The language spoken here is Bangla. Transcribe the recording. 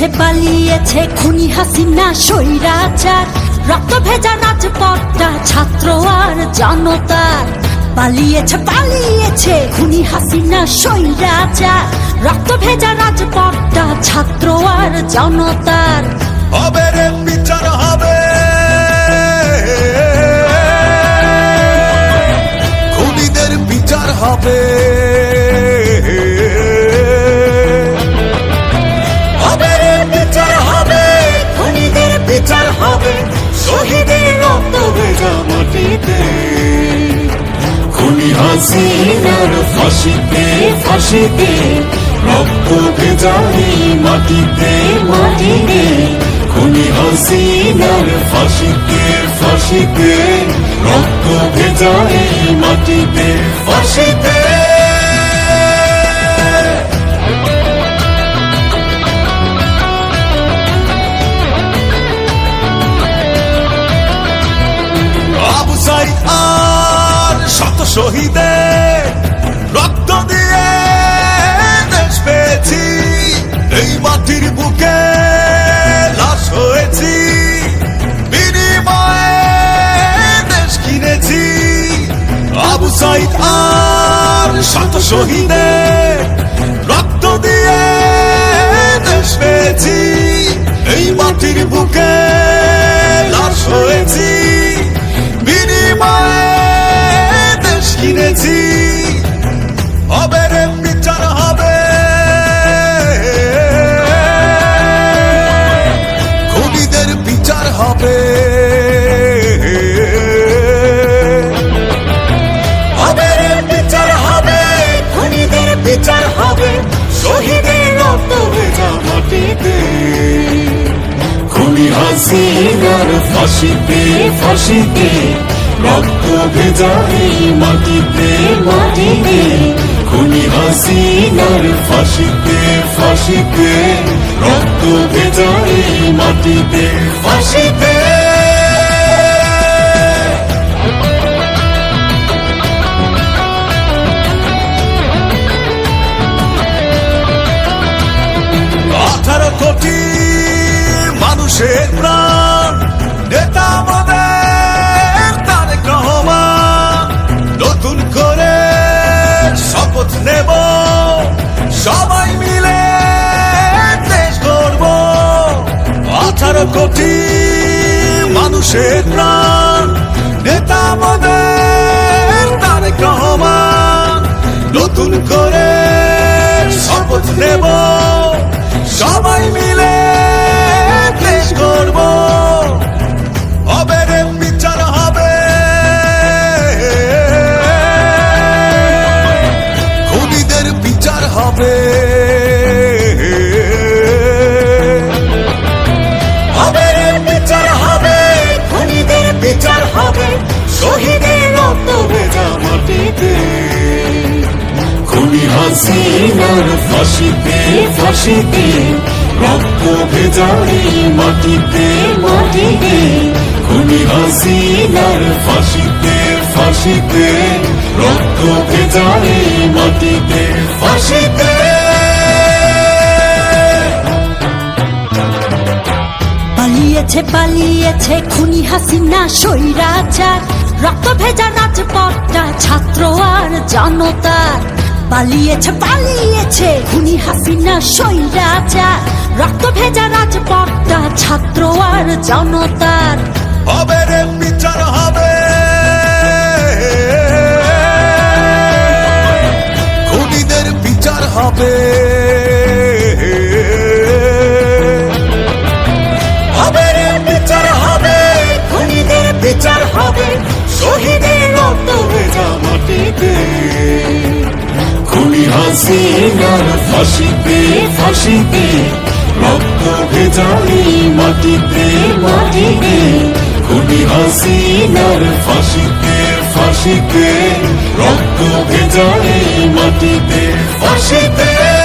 পালিয়েছে পালিয়েছে, খুনি হাসিনা, স্বৈরাচার। রক্ত ভেজা রাজপথটা ছাত্র আর জনতার পালিয়েছে পালিয়েছে, খুনি হাসিনা, স্বৈরাচার। রক্ত ভেজা রাজপথটা ছাত্র আর জনতার হবে রে বিচার, হবে হাসিনার ফাঁসিতে ফাঁসিতে, রক্ত ভেজাই মাটিতে মাটিতে। খুনি হাসিনার ফাঁসিতে ফাঁসিতে, রক্ত ভেজাই মাটিতে, ফাঁসিতে। শত শহীদের রক্ত দিয়ে দেশ পেয়েছি। এই মাটির বুকে লাশ হয়েছি। বিনিময়ে দেশ কিনেছি। আবু সাইদ আর শত শহীদের কিনেছি। হবে রে, বিচার হবে। খুনিদের বিচার হবে। হবে বিচার হবে। খুনিদের বিচার হবে। খুনি হাসিনার ফাঁসিতে ফাঁসিতে রক্ত ভেজা এই মাটিতে মাটিতে, খুনি হাসিনার ফাঁসিতে ফাঁসিতে, রক্ত ভেজা মাটিতে, ফাঁসিতে। কোটি মানুষের প্রাণ কোটি মানুষের প্রাণ। নেতা আমাদের তারেক রহমান, নতুন করে শপথ নেব। সবাই মিলে দেশ গড়ব। হবে বিচার হবে। বিচার হবে। খুনি পালিয়েছে পালিয়েছে খুনি হাসিনা স্বৈরাচার। রক্ত ভেজা রাজপথটা ছাত্র আর জনতার পালিয়েছে পালিয়েছে। খুনি হাসিনা স্বৈরাচার রক্ত ভেজা রাজপথটা ছাত্র আর জনতার। হবে রে, বিচার হবে। খুনিদের বিচার হবে। হবে বিচার হবে। বিচার হবে। শহীদের রক্ত হাসিনার ফাঁসিতে ফাঁসিতে রক্ত ভেজা এই মাটিতে মাটিতে। খুনি হাসিনার ফাঁসিতে ফাঁসিতে, রক্ত ভেজা মাটিতে, ফাঁসিতে।